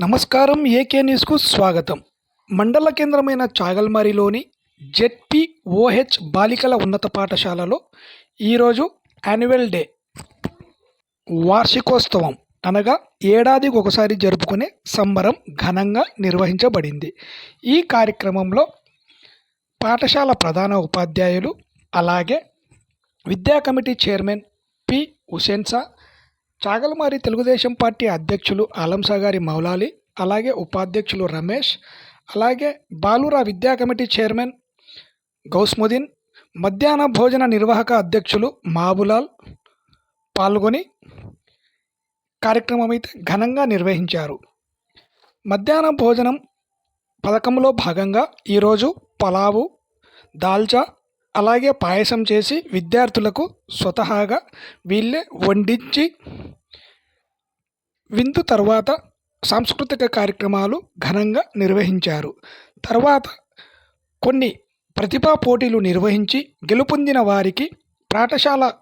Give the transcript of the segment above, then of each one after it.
నమస్కారం ఏకే న్యూస్కు స్వాగతం. మండల కేంద్రమైన చాగల్మారిలోని జెడ్పీ ఓహెచ్ బాలికల ఉన్నత పాఠశాలలో ఈరోజు యాన్యువల్ డే. వార్షికోత్సవం అనగా ఏడాదికి ఒకసారి జరుపుకునే సంబరం ఘనంగా నిర్వహించబడింది. ఈ కార్యక్రమంలో పాఠశాల ప్రధాన ఉపాధ్యాయులు అలాగే విద్యా committee chairman P. Husainsa Chagalamarri Telugu Desam party అధ్యక్షులు ఆలంసాగారి మౌలాలి అలాగే ఉపాధ్యక్షులు రమేష్ అలాగే బాలురా విద్యా కమిటీ చైర్మన్ గౌస్ముద్దీన్ మధ్యాహ్న భోజన నిర్వాహక అధ్యక్షులు మాబులాల్ పాల్గొని కార్యక్రమం అయితే ఘనంగా నిర్వహించారు. మధ్యాహ్న భోజనం పథకంలో భాగంగా ఈరోజు పలావు దాల్చా అలాగే పాయసం చేసి విద్యార్థులకు స్వతహాగా వీళ్ళే వండించి విందు తర్వాత సాంస్కృతిక కార్యక్రమాలు ఘనంగా నిర్వహించారు. తర్వాత కొన్ని ప్రతిభా పోటీలు నిర్వహించి గెలుపొందిన వారికి పాఠశాల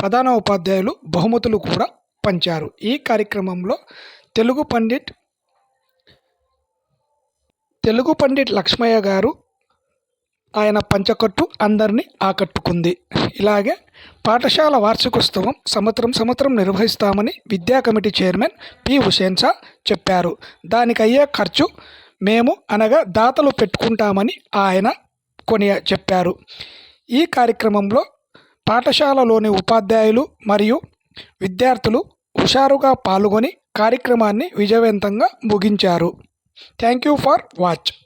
ప్రధాన ఉపాధ్యాయులు బహుమతులు కూడా పంచారు. ఈ కార్యక్రమంలో తెలుగు పండిట్ తెలుగు పండిట్ లక్ష్మయ్య గారు ఆయన పంచకట్టు అందరినీ ఆకట్టుకుంది. ఇలాగే పాఠశాల వార్షికోత్సవం సంవత్సరం సంవత్సరం నిర్వహిస్తామని విద్యా committee chairman P. Hussain Sha చెప్పారు. దానికి అయ్యే ఖర్చు మేము అనగా దాతలు పెట్టుకుంటామని ఆయన కొని చెప్పారు. ఈ కార్యక్రమంలో పాఠశాలలోని ఉపాధ్యాయులు మరియు విద్యార్థులు హుషారుగా పాల్గొని కార్యక్రమాన్ని విజయవంతంగా ముగించారు. Thank you for watch.